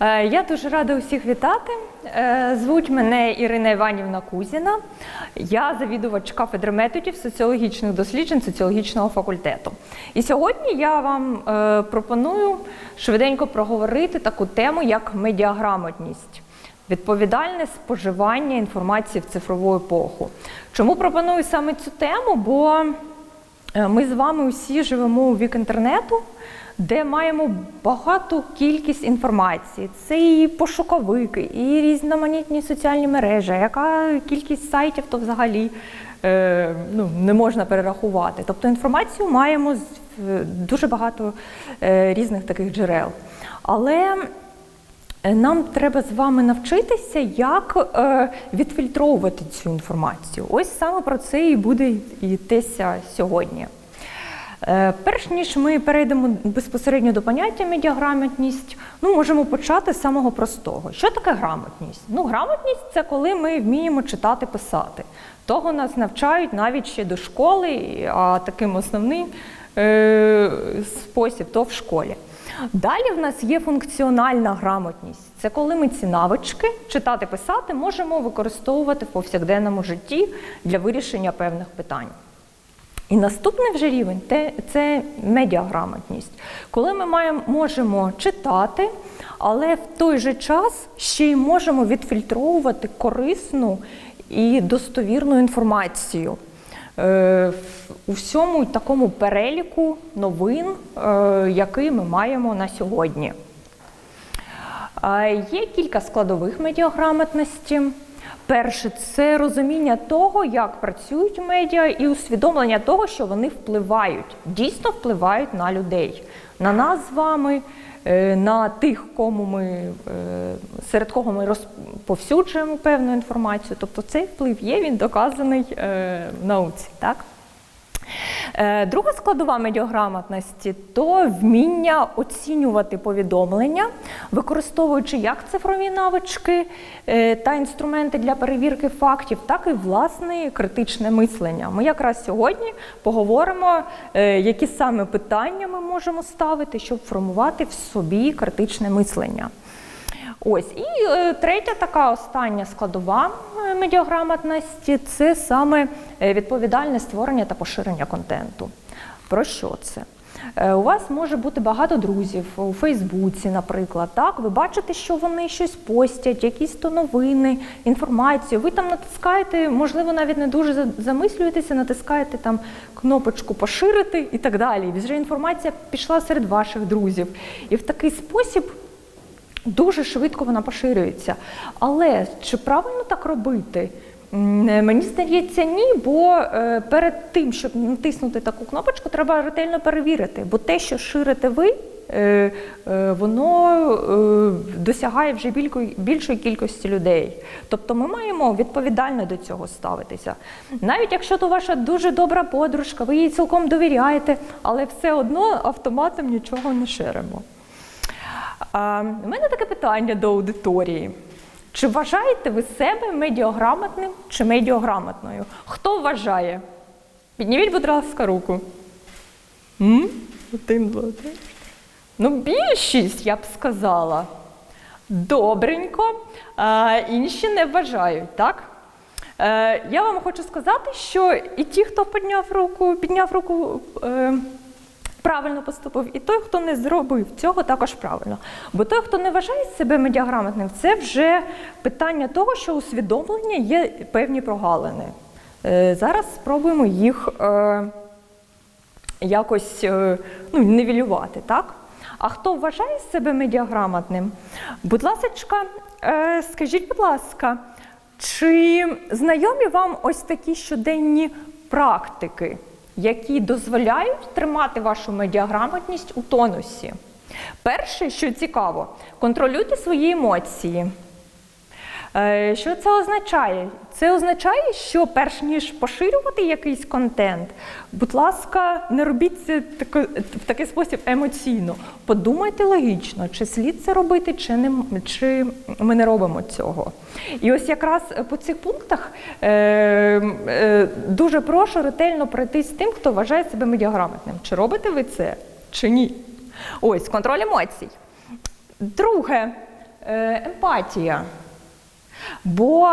Е, Я дуже рада усіх вітати. Е, Звуть мене Ірина Іванівна Кузіна. Я завідувач кафедри методів соціологічних досліджень соціологічного факультету. І сьогодні я вам е, пропоную швиденько проговорити таку тему, як медіаграмотність. Відповідальне споживання інформації в цифрову епоху. Чому пропоную саме цю тему? Бо Ми з вами усі живемо у вік інтернету, де маємо багату кількість інформації. Це і пошуковики, і різноманітні соціальні мережі. Яка кількість сайтів, то взагалі е, ну, не можна перерахувати. Тобто інформацію маємо з е, дуже багато е, різних таких джерел. Але Е, Нам треба з вами навчитися, як е, відфільтровувати цю інформацію. Ось саме про це і буде йтися сьогодні. Е, перш ніж ми перейдемо безпосередньо до поняття медіаграмотність, ну можемо почати з самого простого. Що таке грамотність? Ну, грамотність це коли ми вміємо читати, писати. Того нас навчають навіть ще до школи, а таким основним е, спосіб то в школі. Далі в нас є функціональна грамотність. Це коли ми ці навички читати, писати можемо використовувати в повсякденному житті для вирішення певних питань. І наступний вже рівень це медіаграмотність, коли ми маємо, можемо читати, але в той же час ще й можемо відфільтровувати корисну і достовірну інформацію у всьому такому переліку новин, е, який ми маємо на сьогодні. Е, Є кілька складових медіаграмотності. Перше це розуміння того, як працюють медіа, і усвідомлення того, що вони впливають, дійсно впливають на людей, на нас з вами, е, на тих, кому ми е, серед кого ми розповсюджуємо певну інформацію. Тобто цей вплив є, він доказаний е, в науці. Так? Е, Друга складова медіаграмотності то вміння оцінювати повідомлення, використовуючи як цифрові навички е, та інструменти для перевірки фактів, так і власне критичне мислення. Ми якраз сьогодні поговоримо, е, які саме питання ми можемо ставити, щоб формувати в собі критичне мислення. Ось і третя така остання складова е, медіаграмотності це саме е, відповідальне створення та поширення контенту. Про що це? Е, У вас може бути багато друзів у Фейсбуці, наприклад. Так, ви бачите, що вони щось постять, якісь то новини, інформацію. Ви там натискаєте, можливо, навіть не дуже замислюєтеся, натискаєте там кнопочку поширити і так далі. Вже інформація пішла серед ваших друзів. І в такий спосіб дуже швидко вона поширюється. Але чи правильно так робити? Е, Мені здається, ні, бо е, перед тим, щоб натиснути таку кнопочку, треба ретельно перевірити. Бо те, що ширите ви, е, воно досягає вже більшої кількості людей. Тобто ми маємо відповідально до цього ставитися. Навіть якщо то ваша дуже добра подружка, ви їй цілком довіряєте, але все одно автоматом нічого не ширимо. У мене таке питання до аудиторії. Чи вважаєте ви себе медіаграмотним чи медіаграмотною? Хто вважає? Підніміть, будь ласка, руку. М? Один, два, три. Ну, більшість, я б сказала. Добренько. А, інші не вважають, так? Е, я вам хочу сказати, що і ті, хто підняв руку, підняв руку. Е, правильно поступив, і той, хто не зробив цього, також правильно. Бо той, хто не вважає себе медіаграмотним, це вже питання того, що усвідомлення є певні прогалини. Е, Зараз спробуємо їх е, якось е, ну, нівелювати, так? А хто вважає себе медіаграмотним? Будь ласка, скажіть, будь ласка, чи знайомі вам ось такі щоденні практики, які дозволяють тримати вашу медіаграмотність у тонусі? Перше, що цікаво, контролюйте свої емоції. Е, Що це означає? Це означає, що перш ніж поширювати якийсь контент, будь ласка, не робіть це в такий спосіб емоційно. Подумайте логічно, чи слід це робити, чи, не, чи ми не робимо цього. І ось якраз по цих пунктах е, е, дуже прошу ретельно пройти з тим, хто вважає себе медіаграмотним. Чи робите ви це, чи ні? Ось контроль емоцій. Друге, Е, Емпатія. Бо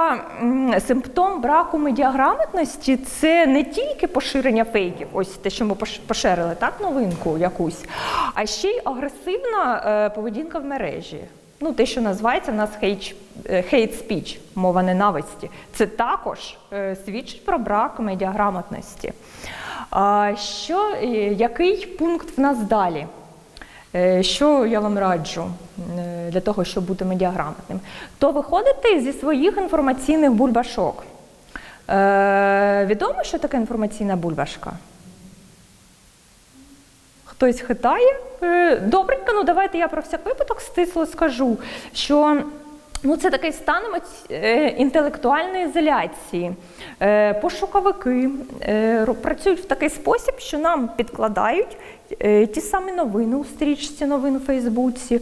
симптом браку медіаграмотності це не тільки поширення фейків, ось те, що ми пош- поширили, так, новинку якусь, а ще й агресивна е, поведінка в мережі. Ну, те, що називається в нас е, hate speech, мова ненависті. Це також е, свідчить про брак медіаграмотності. Що, який пункт в нас далі? Е, Що я вам раджу е, для того, щоб бути медіаграмотним? То виходити зі своїх інформаційних бульбашок. Е, відомо, що таке інформаційна бульбашка? Хтось хитає? Добренько, ну давайте я про всяк випадок стисло скажу, що ну, це такий стан е, інтелектуальної ізоляції. Е, Пошуковики е, працюють в такий спосіб, що нам підкладають ті самі новини у стрічці новин у Фейсбуці,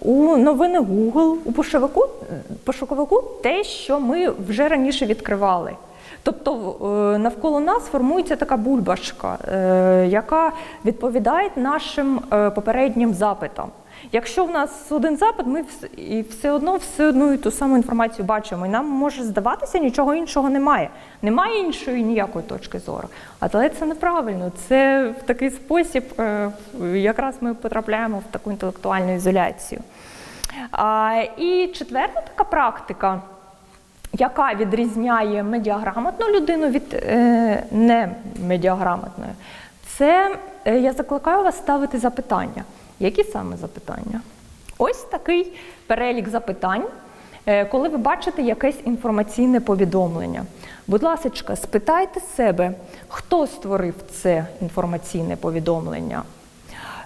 у, новини Google, у пошуковику, пошуковику те, що ми вже раніше відкривали. Тобто навколо нас формується така бульбашка, яка відповідає нашим попереднім запитам. Якщо в нас один запит, ми і все одно все одну і ту саму інформацію бачимо, і нам може здаватися, нічого іншого немає. Немає іншої ніякої точки зору. Але це неправильно. Це в такий спосіб е, якраз ми потрапляємо в таку інтелектуальну ізоляцію. І четверта така практика яка відрізняє медіаграмотну людину від е, немедіаграмотної, це е, я закликаю вас ставити запитання. Які саме запитання? Ось такий перелік запитань, е, коли ви бачите якесь інформаційне повідомлення. Будь ласка, спитайте себе, хто створив це інформаційне повідомлення,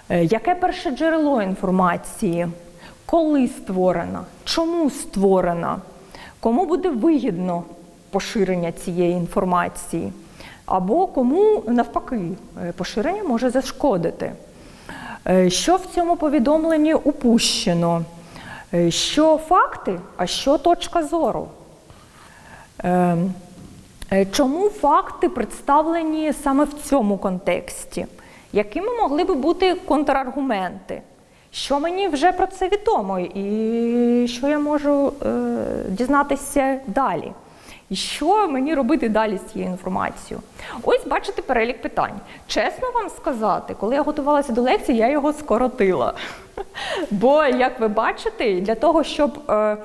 Е, яке перше джерело інформації, коли створена, чому створена, кому буде вигідно поширення цієї інформації, або кому навпаки е, поширення може зашкодити. Е, Що в цьому повідомленні упущено? Е, Що факти, а що точка зору? Е, е, Чому факти представлені саме в цьому контексті? Якими могли би бути контраргументи? Що мені вже про це відомо, і що я можу е, дізнатися далі? Що мені робити далі з цією інформацією? Ось бачите перелік питань. Чесно вам сказати, коли я готувалася до лекції, я його скоротила. Бо, як ви бачите, для того, щоб е,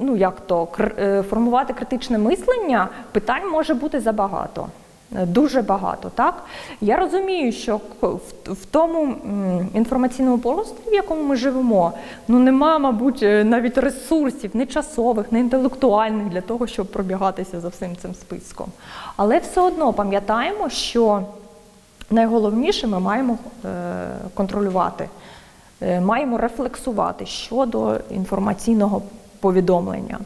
ну як то е, формувати критичне мислення, питань може бути забагато. Дуже багато, так? Я розумію, що в, тому інформаційному просторі, в якому ми живемо, ну нема, мабуть, е, навіть ресурсів, не часових, не інтелектуальних для того, щоб пробігатися за всім цим списком. Але все одно пам'ятаємо, що найголовніше ми маємо е, контролювати, е, маємо рефлексувати щодо інформаційного повідомлення.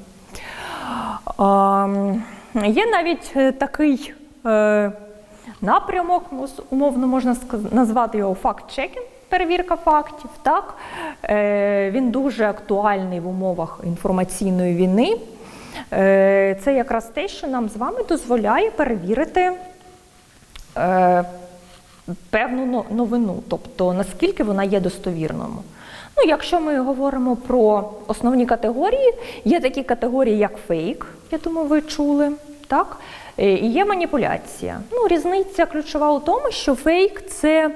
Є навіть такий напрямок, ну, умовно можна назвати його факт-чекінг, перевірка фактів. Так? Е, Він дуже актуальний в умовах інформаційної війни. Е, Це якраз те, що нам з вами дозволяє перевірити е, певну новину, тобто наскільки вона є достовірною. Ну, якщо ми говоримо про основні категорії, є такі категорії, як фейк, я думаю, ви чули, так? Е, І є маніпуляція. Ну, різниця ключова у тому, що фейк це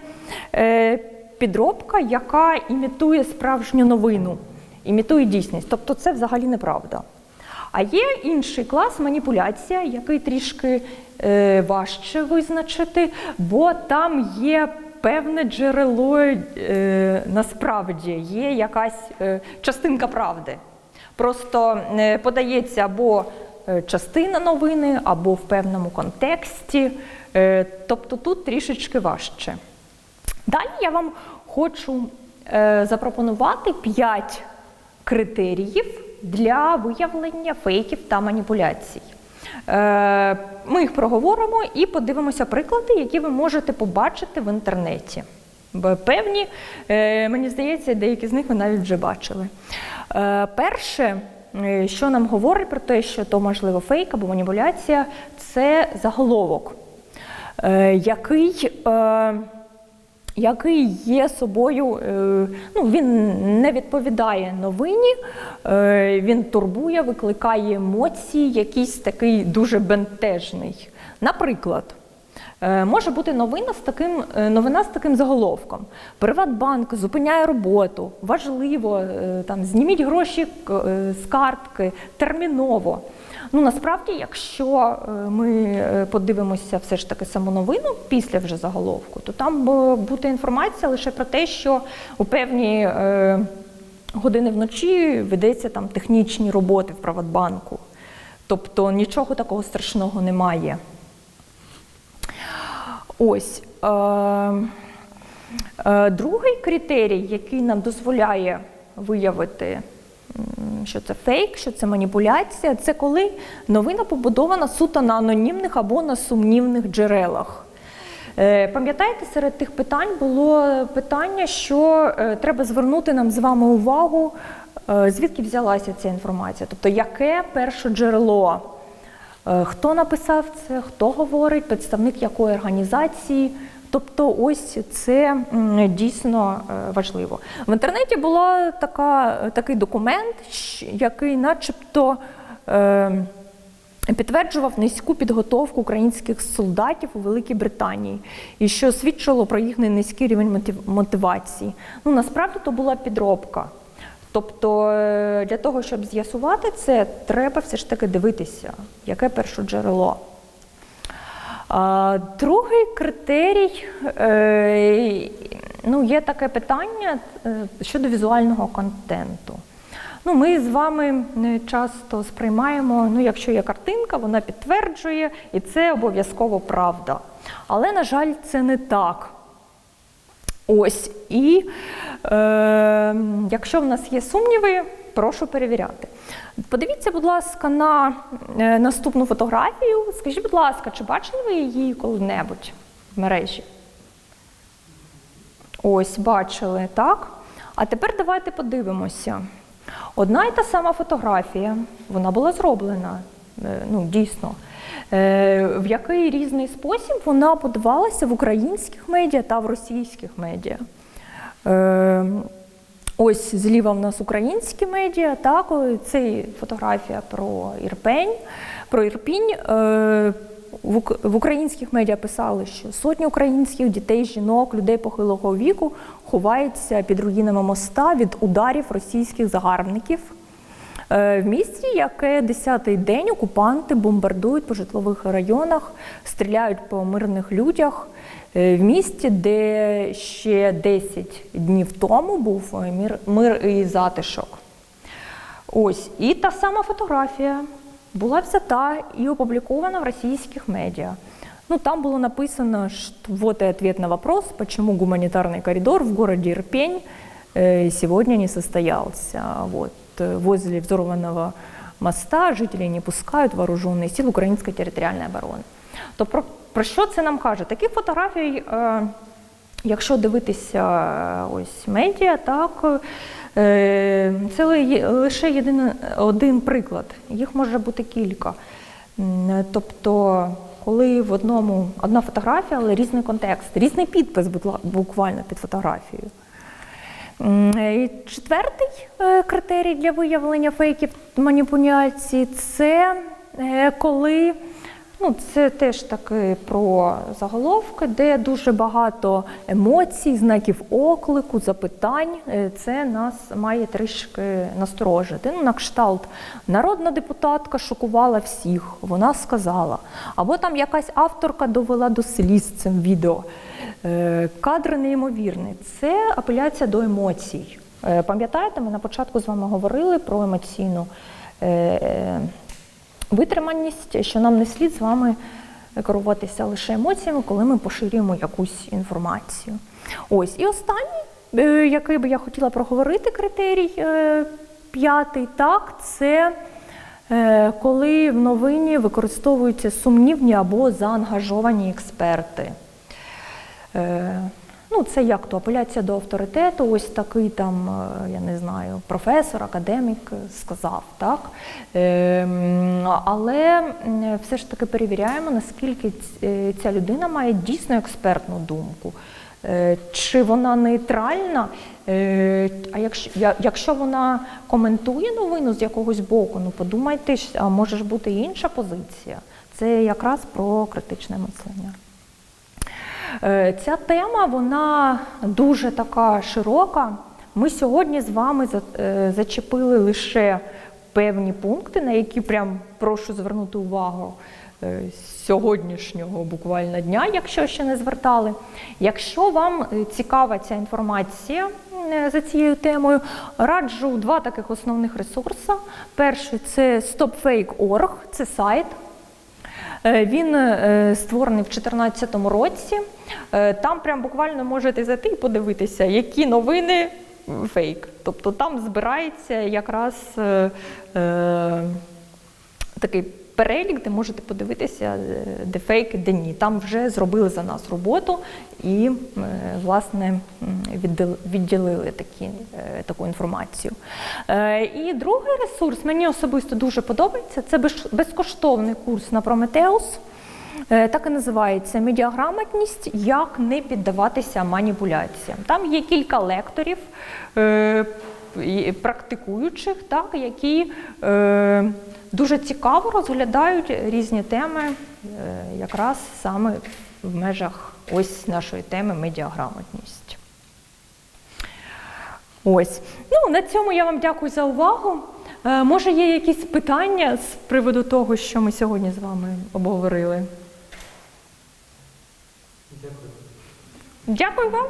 е, підробка, яка імітує справжню новину, імітує дійсність. Тобто це взагалі неправда. А є інший клас маніпуляція, який трішки е, важче визначити, бо там є певне джерело е, насправді, є якась е, частинка правди. Просто е, подається або частина новини, або в певному контексті. Е, тобто тут трішечки важче. Далі я вам хочу е, запропонувати 5 критеріїв для виявлення фейків та маніпуляцій. Е, ми їх проговоримо і подивимося приклади, які ви можете побачити в інтернеті. Певні, е, мені здається, деякі з них ви навіть вже бачили. Е, перше, е, що нам говорить про те, що то можливо фейк або маніпуляція, це заголовок, е, який. Е, який є собою, е, ну він не відповідає новині, е, він турбує, викликає емоції, якийсь такий дуже бентежний. Наприклад, е, може бути новина з таким, е, новина з таким заголовком: Приватбанк зупиняє роботу, важливо, е, там зніміть гроші е, з картки терміново. Ну насправді, якщо е, ми е, подивимося все ж таки саму новину після вже заголовку, то там е, буде інформація лише про те, що у певні е, години вночі ведеться там технічні роботи в Приватбанку. Тобто нічого такого страшного немає. Ось. Е, е, другий критерій, який нам дозволяє виявити, що це фейк, що це маніпуляція, це коли новина побудована суто на анонімних або на сумнівних джерелах. Е, Пам'ятаєте, серед тих питань було питання, що е, треба звернути нам з вами увагу, е, звідки взялася ця інформація, тобто яке перше джерело. Е, Хто написав це, хто говорить, представник якої організації. Тобто, ось це дійсно е, важливо. В інтернеті була такий документ, який, начебто, е, підтверджував низьку підготовку українських солдатів у Великій Британії, і що свідчило про їхній низький рівень мотив- мотивації. Ну насправді то була підробка. Тобто е, для того, щоб з'ясувати це, треба все ж таки дивитися, яке перше джерело. Другий критерій, е, ну, є таке питання е, щодо візуального контенту. Ну, ми з вами часто сприймаємо, ну, якщо є картинка, вона підтверджує, і це обов'язково правда. Але, на жаль, це не так. Ось і е, якщо в нас є сумніви, прошу перевіряти. Подивіться, будь ласка, на е, наступну фотографію. Скажіть, будь ласка, чи бачили ви її коли-небудь в мережі? Ось, бачили, так? А тепер давайте подивимося. Одна і та сама фотографія, вона була зроблена, е, ну, дійсно. Е, В який різний спосіб вона подавалася в українських медіа та в російських медіа. Е, Ось зліва в нас українські медіа, так, це фотографія про Ірпень, про Ірпінь. Е, В українських медіа писали, що сотні українських дітей, жінок, людей похилого віку ховаються під руїнами моста від ударів російських загарбників. Е, В місті, яке десятий день окупанти бомбардують по житлових районах, стріляють по мирних людях. Е, В місті, де ще 10 днів тому був е, мир, мир і затишок. Ось, і та сама фотографія була взята і опублікована в російських медіа. Ну, там было написано, что вот и ответ на вопрос, почему гуманитарный коридор в городе Ирпень э, сегодня не состоялся. Вот, э, возле взорванного моста жителей не пускают вооруженные силы Украинской территориальной обороны. То про, про що це нам каже? Таких фотографій, е, якщо дивитися е, ось медіа, так е, це ли- лише єдиний один приклад. Їх може бути кілька. М, Тобто, коли в одному одна фотографія, але різний контекст, різний підпис будла- буквально під фотографією. І четвертий е, критерій для виявлення фейків маніпуляцій це е, коли ну, це теж таки про заголовки, де дуже багато емоцій, знаків оклику, запитань. Е, Це нас має трішки насторожити. Ну, на кшталт народна депутатка шокувала всіх, вона сказала. Або там якась авторка довела до сліз цим відео. Е, Кадри неймовірні. Це апеляція до емоцій. Е, Пам'ятаєте, ми на початку з вами говорили про емоційну е, витриманість, що нам не слід з вами керуватися лише емоціями, коли ми поширюємо якусь інформацію. Ось і останній, який би я хотіла проговорити, критерій п'ятий, так, це коли в новині використовуються сумнівні або заангажовані експерти. Е, Ну, це як то апеляція до авторитету, ось такий там, е, я не знаю, професор, академік сказав, так? Е, Але все ж таки перевіряємо, наскільки е, ця людина має дійсно експертну думку. Чи вона нейтральна? А якщо, якщо вона коментує новину з якогось боку, ну подумайте, а може ж бути інша позиція. Це якраз про критичне мислення. Е, Ця тема вона дуже така широка. Ми сьогодні з вами е, зачепили лише певні пункти, на які прям прошу звернути увагу е, сьогоднішнього буквально дня, якщо ще не звертали. Якщо вам цікава ця інформація за цією темою, раджу два таких основних ресурси. Перший це stopfake.org, це сайт. Е, Він е, створений в 2014 році. Е, Там прям буквально можете зайти і подивитися, які новини фейк. Тобто там збирається якраз е, такий перелік, де можете подивитися, е, де фейк, де ні. Там вже зробили за нас роботу і, е, власне, відділили такі, е, таку інформацію. І другий ресурс мені особисто дуже подобається. Це безкоштовний курс на Прометеус. Так і називається медіаграмотність, як не піддаватися маніпуляціям. Там є кілька лекторів, практикуючих, так, які е, дуже цікаво розглядають різні теми, е, якраз саме в межах ось нашої теми медіаграмотність. Ось. Ну, на цьому я вам дякую за увагу. Е, Може, є якісь питання з приводу того, що ми сьогодні з вами обговорили? Дякую. Дякую вам.